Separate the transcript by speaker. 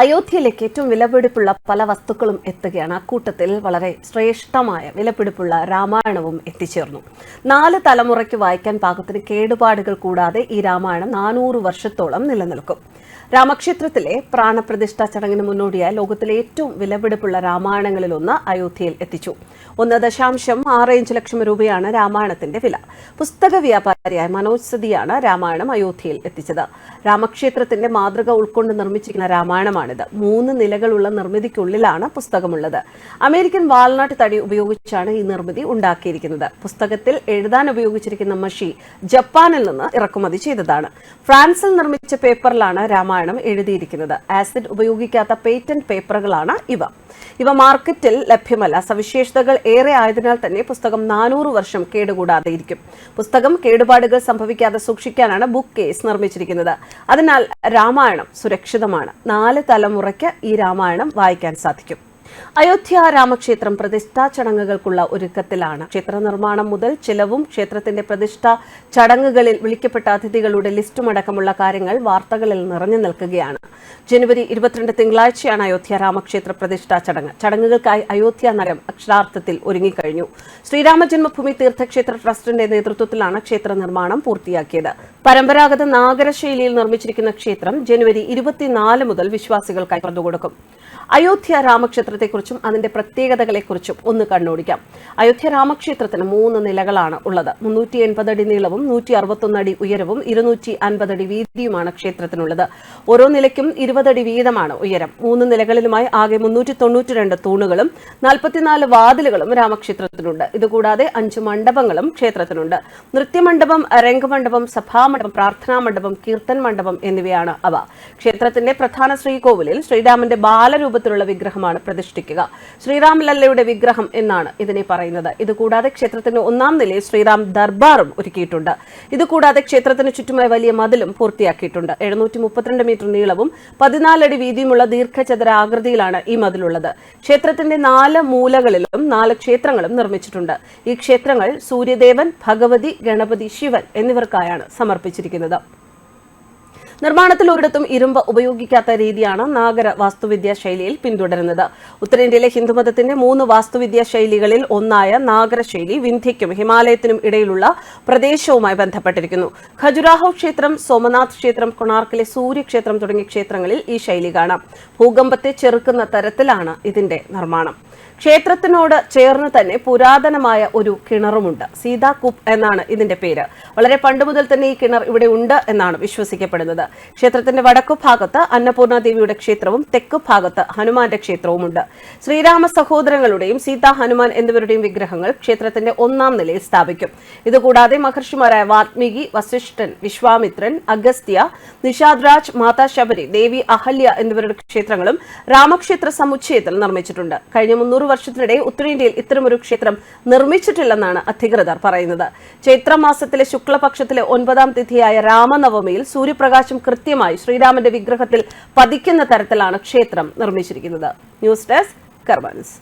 Speaker 1: അയോധ്യയിലേക്ക് ഏറ്റവും വിലപിടിപ്പുള്ള പല വസ്തുക്കളും എത്തുകയാണ്. അക്കൂട്ടത്തിൽ വളരെ ശ്രേഷ്ഠമായ വിലപിടിപ്പുള്ള രാമായണവും എത്തിച്ചേർന്നു. നാല് തലമുറയ്ക്ക് വായിക്കാൻ പാകത്തിന് കേടുപാടുകൾ കൂടാതെ ഈ രാമായണം നാനൂറ് വർഷത്തോളം നിലനിൽക്കും. രാമക്ഷേത്രത്തിലെ പ്രാണപ്രതിഷ്ഠാ ചടങ്ങിന് മുന്നോടിയായി ലോകത്തിലെ ഏറ്റവും വിലപിടിപ്പുള്ള രാമായണങ്ങളിലൊന്ന് അയോധ്യയിൽ എത്തിച്ചു. ഒന്ന് ദശാംശം ആറ് അഞ്ച് ലക്ഷം രൂപയാണ് രാമായണത്തിന്റെ വില. പുസ്തക വ്യാപാരിയായ മനോജ് സതിയാണ് രാമായണം അയോധ്യയിൽ എത്തിച്ചത്. രാമക്ഷേത്രത്തിന്റെ മാതൃക ഉൾക്കൊണ്ട് നിർമ്മിച്ചിരിക്കുന്ന രാമായണമാണിത് മൂന്ന് നിലകളുള്ള നിർമ്മിതിക്കുള്ളിലാണ് പുസ്തകമുള്ളത്. അമേരിക്കൻ വാൽനട്ട് തടി ഉപയോഗിച്ചാണ് ഈ നിർമ്മിതി ഉണ്ടാക്കിയിരിക്കുന്നത്. പുസ്തകത്തിൽ എഴുതാൻ ഉപയോഗിച്ചിരിക്കുന്ന മഷി ജപ്പാനിൽ നിന്ന് ഇറക്കുമതി ചെയ്തതാണ്. ഫ്രാൻസിൽ നിർമ്മിച്ച പേപ്പറിലാണ് രാമായണം എഴുതിയിരിക്കുന്നത്. ആസിഡ് ഉപയോഗിക്കാത്ത പേറ്റന്റ് പേപ്പറുകളാണ് ഇവ. ഇവ മാർക്കറ്റിൽ ലഭ്യമല്ല. സവിശേഷതകൾ ഏറെ ആയതിനാൽ തന്നെ പുസ്തകം നാനൂറ് വർഷം കേടുകൂടാതെ ഇരിക്കും. പുസ്തകം കേടുപാടുകൾ സംഭവിക്കാതെ സൂക്ഷിക്കാനാണ് ബുക്ക് കേസ് നിർമ്മിച്ചിരിക്കുന്നത്. അതിനാൽ രാമായണം സുരക്ഷിതമാണ്. നാല് തലമുറയ്ക്ക് ഈ രാമായണം വായിക്കാൻ സാധിക്കും. അയോധ്യ രാമക്ഷേത്രം പ്രതിഷ്ഠാ ചടങ്ങുകൾക്കുള്ള ഒരുക്കത്തിലാണ്. ക്ഷേത്ര നിർമ്മാണം മുതൽ ചിലവും ക്ഷേത്രത്തിന്റെ പ്രതിഷ്ഠാ ചടങ്ങുകളിൽ വിളിക്കപ്പെട്ട അതിഥികളുടെ ലിസ്റ്റുമടക്കമുള്ള കാര്യങ്ങൾ വാർത്തകളിൽ നിറഞ്ഞു നിൽക്കുകയാണ്. ജനുവരി ഇരുപത്തിരണ്ട് തിങ്കളാഴ്ചയാണ് അയോധ്യ രാമക്ഷേത്ര പ്രതിഷ്ഠാ ചടങ്ങ്. ചടങ്ങുകൾക്കായി അയോധ്യ നഗരം അക്ഷരാർത്ഥത്തിൽ ഒരുങ്ങിക്കഴിഞ്ഞു. ശ്രീരാമ ജന്മഭൂമി തീർത്ഥക്ഷേത്ര ട്രസ്റ്റിന്റെ നേതൃത്വത്തിലാണ് ക്ഷേത്ര നിർമ്മാണം പൂർത്തിയാക്കിയത്. പരമ്പരാഗത നാഗരശൈലിയിൽ നിർമ്മിച്ചിരിക്കുന്ന ക്ഷേത്രം ജനുവരി ഇരുപത്തിനാല് മുതൽ വിശ്വാസികൾക്കായി തുറന്നുകൊടുക്കും. അയോധ്യ രാമക്ഷേത്രത്തെക്കുറിച്ചും അതിന്റെ പ്രത്യേകതകളെക്കുറിച്ചും ഒന്ന് കണ്ണോടിക്കാം. അയോധ്യ രാമക്ഷേത്രത്തിന് മൂന്ന് നിലകളാണ് ഉള്ളത്. മുന്നൂറ്റി എൺപത് അടി നീളവും നൂറ്റി അറുപത്തൊന്ന് അടി ഉയരവും ഇരുന്നൂറ്റി അൻപത് അടി വീതിയുമാണ് ക്ഷേത്രത്തിനുള്ളത്. ഓരോ നിലയ്ക്കും ഇരുപതടി വീതമാണ് ഉയരം. മൂന്ന് നിലകളിലുമായി ആകെ മുന്നൂറ്റി തൊണ്ണൂറ്റി രണ്ട് തൂണുകളും നാൽപ്പത്തിനാല് വാതിലുകളും രാമക്ഷേത്രത്തിനുണ്ട് ഇതുകൂടാതെ അഞ്ച് മണ്ഡപങ്ങളും ക്ഷേത്രത്തിനുണ്ട് നൃത്യമണ്ഡപം രംഗമണ്ഡപം സഭാമണ്ഡപം പ്രാർത്ഥനാ മണ്ഡപം കീർത്തൻ മണ്ഡപം എന്നിവയാണ് അവ. ക്ഷേത്രത്തിന്റെ പ്രധാന ശ്രീകോവിലിൽ ശ്രീരാമന്റെ ബാലരൂപത്തിലുള്ള വിഗ്രഹമാണ് പ്രതിഷ്ഠിക്കുക. ശ്രീരാമലല്ലയുടെ വിഗ്രഹം എന്നാണ് ഇതിനെ പറയുന്നത്. ഇതുകൂടാതെ ക്ഷേത്രത്തിന്റെ ഒന്നാം നിലയിൽ ശ്രീറാം ദർബാറും ഒരുക്കിയിട്ടുണ്ട്. ഇതുകൂടാതെ ക്ഷേത്രത്തിന് ചുറ്റുമായി വലിയ മതിലും പൂർത്തിയാക്കിയിട്ടുണ്ട്. എഴുന്നൂറ്റി മുപ്പത്തിരണ്ട് മീറ്റർ നീളവും പതിനാലടി വീതിയുമുള്ള ദീർഘചതുര ആകൃതിയിലാണ് ഈ മതിലുള്ളത്. ക്ഷേത്രത്തിന്റെ നാല് മൂലകളിലും നാല് ക്ഷേത്രങ്ങളും നിർമ്മിച്ചിട്ടുണ്ട്. ഈ ക്ഷേത്രങ്ങൾ സൂര്യദേവൻ ഭഗവതി ഗണപതി ശിവൻ എന്നിവർക്കായാണ് സമർപ്പിച്ചിരിക്കുന്നത്. നിർമ്മാണത്തിൽ ഒരിടത്തും ഇരുമ്പ് ഉപയോഗിക്കാത്ത രീതിയാണ് നാഗര വാസ്തുവിദ്യാ ശൈലിയിൽ പിന്തുടരുന്നത്. ഉത്തരേന്ത്യയിലെ ഹിന്ദുമതത്തിന്റെ മൂന്ന് വാസ്തുവിദ്യാ ശൈലികളിൽ ഒന്നായ നാഗര ശൈലി വിന്ധ്യയ്ക്കും ഹിമാലയത്തിനും ഇടയിലുള്ള പ്രദേശവുമായി ബന്ധപ്പെട്ടിരിക്കുന്നു. ഖജുരാഹോ ക്ഷേത്രം സോമനാഥ് ക്ഷേത്രം കൊണാർക്കിലെ സൂര്യക്ഷേത്രം തുടങ്ങിയ ക്ഷേത്രങ്ങളിൽ ഈ ശൈലി കാണാം. ഭൂകമ്പത്തെ ചെറുക്കുന്ന തരത്തിലാണ് ഇതിന്റെ നിർമ്മാണം. ക്ഷേത്രത്തിനോട് ചേർന്ന് തന്നെ പുരാതനമായ ഒരു കിണറുമുണ്ട്. സീതാകുപ്പ് എന്നാണ് ഇതിന്റെ പേര്. വളരെ പണ്ട് മുതൽ തന്നെ ഈ കിണർ ഇവിടെ ഉണ്ട് എന്നാണ് വിശ്വസിക്കപ്പെടുന്നത്. ക്ഷേത്രത്തിന്റെ വടക്കു ഭാഗത്ത് അന്നപൂർണ ദേവിയുടെ ക്ഷേത്രവും തെക്കു ഭാഗത്ത് ഹനുമാന്റെ ക്ഷേത്രവുമുണ്ട്. ശ്രീരാമ സഹോദരങ്ങളുടെയും സീതാ ഹനുമാൻ എന്നിവരുടെയും വിഗ്രഹങ്ങൾ ക്ഷേത്രത്തിന്റെ ഒന്നാം നിലയിൽ സ്ഥാപിക്കും. ഇതുകൂടാതെ മഹർഷിമാരായ വാത്മീകി വസിഷ്ഠൻ വിശ്വാമിത്രൻ അഗസ്ത്യ നിഷാദ്രാജ് മാതാ ശബരി ദേവി അഹല്യ എന്നിവരുടെ ക്ഷേത്രങ്ങളും രാമക്ഷേത്ര സമുച്ചയത്തിൽ നിർമ്മിച്ചിട്ടുണ്ട്. കഴിഞ്ഞ മുന്നൂറ് വർഷത്തിനിടെ ഉത്തരേന്ത്യയിൽ ഇത്തരമൊരു ക്ഷേത്രം നിർമ്മിച്ചിട്ടില്ലെന്നാണ് അധികൃതർ പറയുന്നത്. ചൈത്രമാസത്തിലെ ശുക്ലപക്ഷത്തിലെ ഒൻപതാം തിഥിയായ രാമനവമിയിൽ സൂര്യപ്രകാശം കൃത്യമായി ശ്രീരാമന്റെ വിഗ്രഹത്തിൽ പതിക്കുന്ന തരത്തിലാണ് ക്ഷേത്രം നിർമ്മിച്ചിരിക്കുന്നത്. News desk കർബൻസ്